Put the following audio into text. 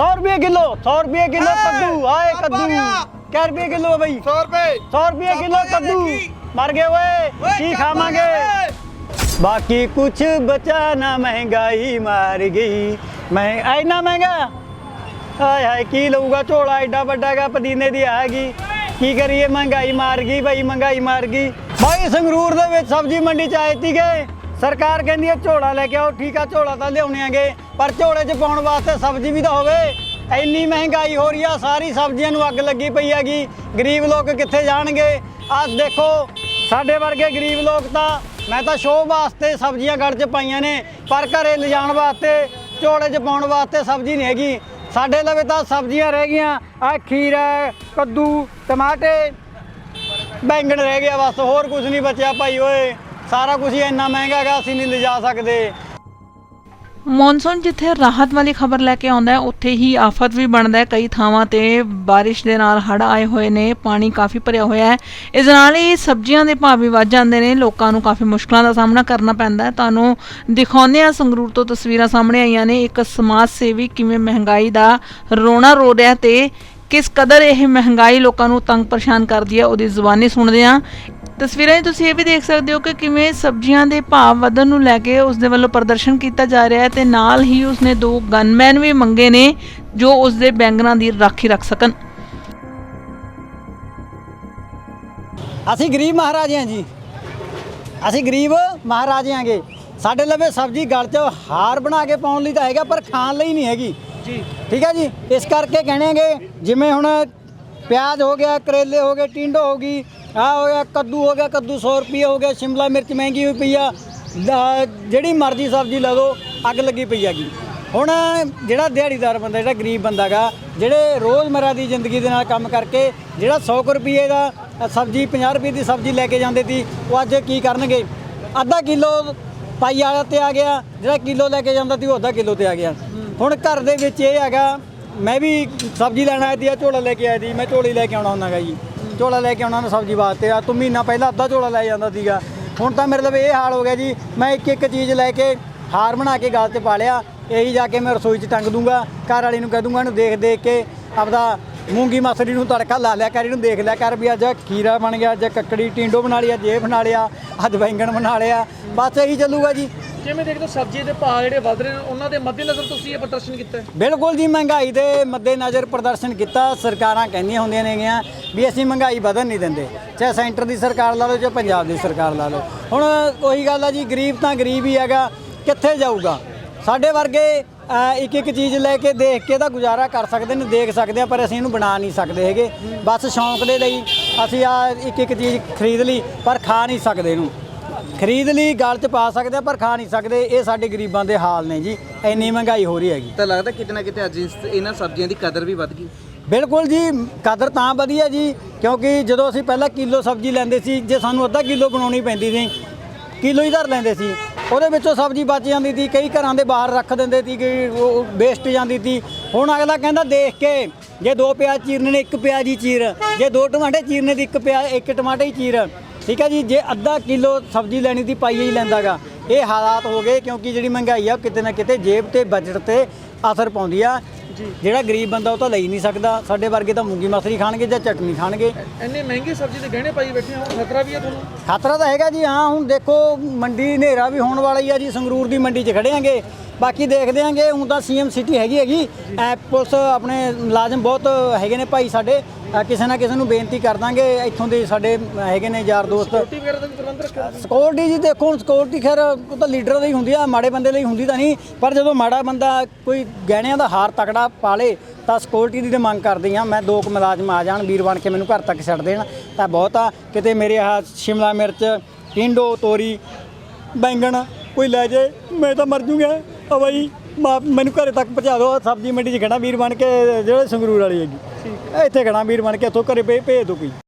100 ਰੁਪਏ ਕਿਲੋ 100 ਰੁਪਏ ਕਿਲੋ ਕੱਦੂ ਆਏ ਕੱਦੂ। ਕਿਆ ਰੁਪਏ ਕਿਲੋ ਬਈ 100 ਰੁਪਏ 100 ਰੁਪਏ ਕਿਲੋ ਕੱਦੂ। ਮਰ ਗਏ ਓਏ ਕੀ ਖਾਵਾਂਗੇ? ਬਾਕੀ ਕੁਛ ਬਚਾ ਨਾ ਮਹਿੰਗਾਈ ਮਾਰ ਗਈ ਮੈਂ ਐਨਾ ਮਹਿੰਗਾ ਹਾਏ ਹਾਏ ਕੀ ਲਊਗਾ ਝੋਲਾ ਐਡਾ ਵੱਡਾ ਗਾ ਪਦੀਨੇ ਦੀ ਆਗੀ ਕੀ ਕਰੀਏ ਮਹਿੰਗਾਈ ਮਾਰ ਗਈ ਬਈ ਮਹਿੰਗਾਈ ਮਾਰ ਗਈ ਬਾਈ ਸੰਗਰੂਰ ਦੇ ਵਿੱਚ ਸਬਜ਼ੀ ਮੰਡੀ ਚ ਆਏ ਤੀਗੇ ਸਰਕਾਰ ਕਹਿੰਦੀ ਹੈ ਝੋਲਾ ਲੈ ਕੇ ਆਓ, ਠੀਕ ਆ, ਝੋਲਾ ਤਾਂ ਲਿਆਉਣੇ ਆਂਗੇ, ਪਰ ਝੋਲੇ 'ਚ ਪਾਉਣ ਵਾਸਤੇ ਸਬਜ਼ੀ ਵੀ ਤਾਂ ਹੋਵੇ। ਇੰਨੀ ਮਹਿੰਗਾਈ ਹੋ ਰਹੀ ਆ, ਸਾਰੀ ਸਬਜ਼ੀਆਂ ਨੂੰ ਅੱਗ ਲੱਗੀ ਪਈ ਹੈਗੀ। ਗਰੀਬ ਲੋਕ ਕਿੱਥੇ ਜਾਣਗੇ? ਆਹ ਦੇਖੋ, ਸਾਡੇ ਵਰਗੇ ਗਰੀਬ ਲੋਕ ਤਾਂ, ਮੈਂ ਤਾਂ ਸ਼ੋਅ ਵਾਸਤੇ ਸਬਜ਼ੀਆਂ ਗੜ 'ਚ ਪਾਈਆਂ ਨੇ, ਪਰ ਘਰੇ ਲਿਜਾਣ ਵਾਸਤੇ, ਝੋਲੇ 'ਚ ਪਾਉਣ ਵਾਸਤੇ ਸਬਜ਼ੀ ਨਹੀਂ ਹੈਗੀ। ਸਾਡੇ ਲਵੇ ਤਾਂ ਸਬਜ਼ੀਆਂ ਰਹਿ ਗਈਆਂ ਆ ਖੀਰਾ ਕੱਦੂ, ਟਮਾਟੇ, ਬੈਂਗਣ ਰਹਿ ਗਿਆ ਬਸ, ਹੋਰ ਕੁਝ ਨਹੀਂ ਬਚਿਆ ਭਾਈ ਓਏ। ਸਾਰਾ ਕੁਝ ਹੀ ਇੰਨਾ ਮਹਿੰਗਾ ਹੈਗਾ, ਅਸੀਂ ਨਹੀਂ ਲਿਜਾ ਸਕਦੇ। ਮੌਨਸੂਨ ਜਿੱਥੇ ਰਾਹਤ ਵਾਲੀ ਖਬਰ ਲੈ ਕੇ ਆਉਂਦਾ ਹੈ, ਉੱਥੇ ਹੀ ਆਫਤ ਵੀ ਬਣਦਾ ਹੈ। ਕਈ ਥਾਵਾਂ ਤੇ ਬਾਰਿਸ਼ ਦੇ ਨਾਲ ਹੜ੍ਹ ਆਏ ਹੋਏ ਨੇ, ਪਾਣੀ ਕਾਫੀ ਭਰਿਆ ਹੋਇਆ ਹੈ। ਇਸ ਨਾਲ ਹੀ ਸਬਜ਼ੀਆਂ ਦੇ ਭਾਅ ਵੀ ਵੱਧ ਜਾਂਦੇ ਨੇ, ਲੋਕਾਂ ਨੂੰ ਕਾਫੀ ਮੁਸ਼ਕਲਾਂ ਦਾ ਸਾਹਮਣਾ ਕਰਨਾ ਪੈਂਦਾ ਹੈ। ਤੁਹਾਨੂੰ ਦਿਖਾਉਂਦੇ ਆ ਸੰਗਰੂਰ ਤੋਂ ਤਸਵੀਰਾਂ ਸਾਹਮਣੇ ਆਈਆਂ ਨੇ, ਇੱਕ ਸਮਾਜ ਸੇਵੀ ਕਿਵੇਂ ਮਹਿੰਗਾਈ ਦਾ ਰੋਣਾ ਰੋ ਰਿਹਾ ਤੇ ਕਿਸ ਕਦਰ ਇਹ ਮਹਿੰਗਾਈ ਲੋਕਾਂ ਨੂੰ ਤੰਗ ਪਰੇਸ਼ਾਨ ਕਰਦੀ ਹੈ, ਉਹਦੀ ਜ਼ੁਬਾਨੀ ਸੁਣਦੇ ਆ ਤਸਵੀਰਾਂ 'ਚ ਤੁਸੀਂ ਇਹ ਵੀ ਦੇਖ ਸਕਦੇ ਹੋ ਕਿ ਕਿਵੇਂ ਸਬਜ਼ੀਆਂ ਦੇ ਭਾਅ ਵਧਣ ਨੂੰ ਲੈ ਕੇ ਉਸ ਦੇ ਵੱਲੋਂ ਪ੍ਰਦਰਸ਼ਨ ਕੀਤਾ ਜਾ ਰਿਹਾ ਹੈ ਤੇ ਨਾਲ ਹੀ ਉਸਨੇ ਦੋ ਗਨਮੈਨ ਵੀ ਮੰਗੇ ਨੇ ਜੋ ਉਸ ਦੇ ਬੈਂਗਰਾਂ ਦੀ ਰਾਖੀ ਰੱਖ ਸਕਣ। ਅਸੀਂ ਗਰੀਬ ਮਹਾਰਾਜੇ ਹਾਂ ਜੀ। ਅਸੀਂ ਗਰੀਬ ਮਹਾਰਾਜੇ ਆਂਗੇ ਸਾਡੇ ਲਵੇ ਸਬਜ਼ੀ ਗਲ 'ਚ ਹਾਰ ਬਣਾ ਕੇ ਪਾਉਣ ਲਈ ਤਾਂ ਹੈਗਾ ਪਰ ਖਾਣ ਲਈ ਨਹੀਂ ਹੈਗੀ। ਜੀ। ਠੀਕ ਹੈ ਜੀ? ਇਸ ਕਰਕੇ ਕਹਿਣੇਗੇ ਜਿਵੇਂ ਹੁਣ ਪਿਆਜ਼ ਹੋ ਗਿਆ ਕਰੇਲੇ ਹੋ ਗਏ ਟਿੰਡੋ ਹੋ ਗਈ ਆ ਹੋ ਗਿਆ, ਕੱਦੂ ਹੋ ਗਿਆ, ਕੱਦੂ 100 ਰੁਪਏ ਹੋ ਗਿਆ ਸ਼ਿਮਲਾ ਮਿਰਚ ਮਹਿੰਗੀ ਹੋਈ ਪਈ ਆ। ਜਿਹੜੀ ਮਰਜ਼ੀ ਸਬਜ਼ੀ ਲੈ ਲਓ, ਅੱਗ ਲੱਗੀ ਪਈ ਹੈਗੀ। ਹੁਣ ਜਿਹੜਾ ਦਿਹਾੜੀਦਾਰ ਬੰਦਾ, ਜਿਹੜਾ ਗਰੀਬ ਬੰਦਾ ਗਾ, ਜਿਹੜੇ ਰੋਜ਼ਮਰਾ ਦੀ ਜ਼ਿੰਦਗੀ ਦੇ ਨਾਲ ਕੰਮ ਕਰਕੇ ਜਿਹੜਾ 100 ਕੁ ਰੁਪਏ ਦਾ ਸਬਜ਼ੀ 50 ਰੁਪਏ ਦੀ ਸਬਜ਼ੀ ਲੈ ਕੇ ਜਾਂਦੇ ਸੀ, ਉਹ ਅੱਜ ਕੀ ਕਰਨਗੇ? ਅੱਧਾ ਕਿਲੋ ਪਾਈ ਵਾਲਾ ਤੇ ਆ ਗਿਆ, ਜਿਹੜਾ ਕਿਲੋ ਲੈ ਕੇ ਜਾਂਦਾ ਸੀ, ਉਹ ਅੱਧਾ ਕਿਲੋ ਤੇ ਆ ਗਿਆ। ਹੁਣ ਘਰ ਦੇ ਵਿੱਚ ਇਹ ਹੈਗਾ, ਮੈਂ ਵੀ ਸਬਜ਼ੀ ਲੈਣ ਆਇਆ ਸੀ ਆ ਝੋਲਾ ਲੈ ਕੇ ਆਇਆ ਸੀ, ਮੈਂ ਝੋਲੀ ਲੈ ਕੇ ਆਉਣਾ ਹੁੰਦਾਗਾ ਜੀ। ਝੋਲਾ ਲੈ ਕੇ ਆਉਣਾ ਨਾ ਸਬਜ਼ੀ ਵਾਸਤੇ ਆ ਤੂੰ ਮਹੀਨਾ ਪਹਿਲਾਂ ਅੱਧਾ ਝੋਲਾ ਲੈ ਜਾਂਦਾ ਸੀਗਾ। ਹੁਣ ਤਾਂ ਮੇਰੇ ਲਈ ਇਹ ਹਾਲ ਹੋ ਗਿਆ ਜੀ ਮੈਂ ਇੱਕ ਇੱਕ ਚੀਜ਼ ਲੈ ਕੇ ਹਾਰ ਬਣਾ ਕੇ ਗਲ 'ਚ ਪਾ ਲਿਆ ਇਹੀ ਜਾ ਕੇ ਮੈਂ ਰਸੋਈ 'ਚ ਟੰਗ ਦੂੰਗਾ ਘਰ ਵਾਲੀ ਨੂੰ ਕਹਿ ਦੂੰਗਾ ਇਹਨੂੰ ਦੇਖ ਦੇਖ ਕੇ ਆਪਦਾ ਮੂੰਗੀ ਮਸਰੀ ਨੂੰ ਤੜਕਾ ਲਾ ਲਿਆ ਕਰ ਇਹਨੂੰ ਦੇਖ ਲਿਆ ਕਰ ਵੀ ਅੱਜ ਖੀਰਾ ਬਣ ਗਿਆ ਅੱਜ ਕੱਕੜੀ ਟਿੰਡੋ ਬਣਾ ਲਿਆ ਜੇ ਬਣਾ ਲਿਆ ਅੱਜ ਬੈਂਗਣ ਬਣਾ ਲਿਆ ਬਸ ਇਹੀ ਚੱਲੂਗਾ ਜੀ। ਜਿਵੇਂ ਦੇਖਦੇ ਸਬਜ਼ੀ ਦੇ ਭਾਅ ਜਿਹੜੇ ਵਧ ਰਹੇ ਨੇ ਉਹਨਾਂ ਦੇ ਮੱਦੇਨਜ਼ਰ ਤੁਸੀਂ ਇਹ ਪ੍ਰਦਰਸ਼ਨ ਕੀਤਾ? ਬਿਲਕੁਲ ਜੀ ਮਹਿੰਗਾਈ ਦੇ ਮੱਦੇਨਜ਼ਰ ਪ੍ਰਦਰਸ਼ਨ ਕੀਤਾ ਸਰਕਾਰਾਂ ਕਹਿੰਦੀਆਂ ਹੁੰਦੀਆਂ ਨੇਗੀਆਂ ਵੀ ਅਸੀਂ ਮਹਿੰਗਾਈ ਵਧਣ ਨਹੀਂ ਦਿੰਦੇ। ਚਾਹੇ ਸੈਂਟਰ ਦੀ ਸਰਕਾਰ ਲਾ ਲਓ, ਚਾਹੇ ਪੰਜਾਬ ਦੀ ਸਰਕਾਰ ਲਾ ਲਓ। ਹੁਣ ਉਹੀ ਗੱਲ ਆ ਜੀ, ਗਰੀਬ ਤਾਂ ਗਰੀਬ ਹੀ ਹੈਗਾ, ਕਿੱਥੇ ਜਾਊਗਾ? ਸਾਡੇ ਵਰਗੇ ਇੱਕ ਇੱਕ ਚੀਜ਼ ਲੈ ਕੇ ਦੇਖ ਕੇ ਤਾਂ ਗੁਜ਼ਾਰਾ ਕਰ ਸਕਦੇ ਨੇ, ਦੇਖ ਸਕਦੇ ਆ, ਪਰ ਅਸੀਂ ਇਹਨੂੰ ਬਣਾ ਨਹੀਂ ਸਕਦੇ ਹੈਗੇ। ਬਸ ਸ਼ੌਂਕ ਦੇ ਲਈ ਅਸੀਂ ਆ ਇੱਕ ਇੱਕ ਚੀਜ਼ ਖਰੀਦ ਲਈ, ਪਰ ਖਾ ਨਹੀਂ ਸਕਦੇ ਇਹਨੂੰ। ਖਰੀਦ ਲਈ ਗਲ 'ਚ ਪਾ ਸਕਦੇ ਆ, ਪਰ ਖਾ ਨਹੀਂ ਸਕਦੇ। ਇਹ ਸਾਡੇ ਗਰੀਬਾਂ ਦੇ ਹਾਲ ਨੇ ਜੀ। ਇੰਨੀ ਮਹਿੰਗਾਈ ਹੋ ਰਹੀ ਹੈਗੀ। ਤਾਂ ਲੱਗਦਾ ਕਿਤੇ ਨਾ ਕਿਤੇ ਅੱਜ ਇਸ- ਇਹਨਾਂ ਸਬਜ਼ੀਆਂ ਦੀ ਕਦਰ ਵੀ ਵੱਧ ਗਈ। ਬਿਲਕੁਲ ਜੀ, ਕਦਰ ਤਾਂ ਵਧੀਆ ਜੀ, ਕਿਉਂਕਿ ਜਦੋਂ ਅਸੀਂ ਪਹਿਲਾਂ ਕਿਲੋ ਸਬਜ਼ੀ ਲੈਂਦੇ ਸੀ, ਜੇ ਸਾਨੂੰ ਅੱਧਾ ਕਿਲੋ ਬਣਾਉਣੀ ਪੈਂਦੀ ਸੀ, ਕਿਲੋ ਹੀ ਧਰ ਲੈਂਦੇ ਸੀ। ਉਹਦੇ ਵਿੱਚੋਂ ਸਬਜ਼ੀ ਬਚ ਜਾਂਦੀ ਸੀ, ਕਈ ਘਰਾਂ ਦੇ ਬਾਹਰ ਰੱਖ ਦਿੰਦੇ ਸੀ ਕਿ ਉਹ ਵੇਸਟ ਜਾਂਦੀ ਸੀ। ਹੁਣ ਅਗਲਾ ਕਹਿੰਦਾ ਦੇਖ ਕੇ, ਜੇ ਦੋ ਪਿਆਜ਼ ਚੀਰਨੇ ਨੇ, ਇੱਕ ਪਿਆਜ਼ ਹੀ ਚੀਰ। ਜੇ ਦੋ ਟਮਾਟੇ ਚੀਰਨੇ ਦੀ, ਇੱਕ ਪਿਆਜ਼ ਇੱਕ ਟਮਾਟੇ ਹੀ ਚੀਰ। ਠੀਕ ਹੈ ਜੀ, ਜੇ ਅੱਧਾ ਕਿਲੋ ਸਬਜ਼ੀ ਲੈਣੀ ਦੀ ਪਾਈਏ ਹੀ ਲੈਂਦਾਗਾ ਇਹ ਹਾਲਾਤ ਹੋ ਗਏ, ਕਿਉਂਕਿ ਜਿਹੜੀ ਮਹਿੰਗਾਈ ਆ, ਉਹ ਕਿਤੇ ਨਾ ਕਿਤੇ ਜੇਬ ਤੇ ਬਜਟ ਤੇ ਅਸਰ ਪਾਉਂਦੀ ਆ। ਜਿਹੜਾ ਗਰੀਬ ਬੰਦਾ ਉਹ ਤਾਂ ਲਈ ਨਹੀਂ ਸਕਦਾ। ਸਾਡੇ ਵਰਗੇ ਤਾਂ ਮੂੰਗੀ ਮਸਰੀ ਖਾਣਗੇ ਜਾਂ ਚਟਨੀ ਖਾਣਗੇ। ਇੰਨੇ ਮਹਿੰਗੇ ਸਬਜ਼ੀ ਦੇ ਗਹਿਣੇ ਪਾਈ ਬੈਠੇ ਹੋ ਖਤਰਾ ਵੀ ਹੈ ਤੁਹਾਨੂੰ? ਖਤਰਾ ਤਾਂ ਹੈਗਾ ਜੀ ਹਾਂ ਹੁਣ ਦੇਖੋ ਮੰਡੀ ਹਨੇਰਾ ਵੀ ਹੋਣ ਵਾਲਾ ਹੀ ਆ ਜੀ ਸੰਗਰੂਰ ਦੀ ਮੰਡੀ 'ਚ ਖੜੇ ਆਂਗੇ। ਬਾਕੀ ਦੇਖਦੇ ਆਂਗੇ ਹੁਣ ਤਾਂ ਸੀਐਮ ਸਿਟੀ ਹੈਗੀ ਹੈਗੀ। ਐ ਪੁਲਿਸ ਆਪਣੇ ਮੁਲਾਜ਼ਮ ਬਹੁਤ ਹੈਗੇ ਨੇ ਭਾਈ ਸਾਡੇ। ਅ, ਕਿਸੇ ਨਾ ਕਿਸੇ ਨੂੰ ਬੇਨਤੀ ਕਰ ਦਾਂਗੇ ਇੱਥੋਂ ਦੇ ਸਾਡੇ ਹੈਗੇ ਨੇ ਯਾਰ ਦੋਸਤ। ਰੋਟੀ ਵਗੈਰਾ ਦਾ ਵੀ ਪ੍ਰਬੰਧ ਰੱਖਿਆ ਸਿਕਿਉਰਿਟੀ ਜੀ ਦੇਖੋ ਹੁਣ ਸਿਕਿਉਰਿਟੀ ਖੈਰ ਉਹ ਤਾਂ ਲੀਡਰ ਦੀ ਹੁੰਦੀ ਆ ਮਾੜੇ ਬੰਦੇ ਲਈ ਹੁੰਦੀ ਤਾਂ ਨਹੀਂ ਪਰ ਜਦੋਂ ਮਾੜਾ ਬੰਦਾ ਕੋਈ ਗਹਿਣਿਆਂ ਦਾ ਹਾਰ ਤਕੜਾ ਪਾਲੇ ਤਾਂ ਸਿਕਿਉਰਿਟੀ ਦੀ ਤੇ ਮੰਗ ਕਰਦੀ ਆ। ਮੈਂ ਦੋ ਕੁ ਮੁਲਾਜ਼ਮ ਆ ਜਾਣ ਵੀਰ ਬਣ ਕੇ ਮੈਨੂੰ ਘਰ ਤੱਕ ਛੱਡ ਦੇਣ ਤਾਂ ਬਹੁਤ ਆ। ਕਿਤੇ ਮੇਰੇ ਆਹ ਸ਼ਿਮਲਾ ਮਿਰਚ ਟਿੰਡੋ ਤੋਰੀ ਬੈਂਗਣ ਕੋਈ ਲੈ ਜੇ ਮੈਂ ਤਾਂ ਮਰ ਜੂਗਾ ਆ ਬਾਈ ਮਾ- ਮੈਨੂੰ ਘਰੇ ਤੱਕ ਪਹੁੰਚਾ ਦਿਓ ਸਬਜ਼ੀ ਮੰਡੀ 'ਚ ਖੜਾ ਵੀਰ ਬਣ ਕੇ ਜਿਹੜੇ ਸੰਗਰੂਰ ਵਾਲੀ ਹੈਗੀ। ਇੱਥੇ ਖੜਾ ਵੀਰ ਬਣ ਕੇ ਇੱਥੋਂ ਘਰੇ ਭੇ- ਭੇਜ ਦਿਓ ਕੋਈ।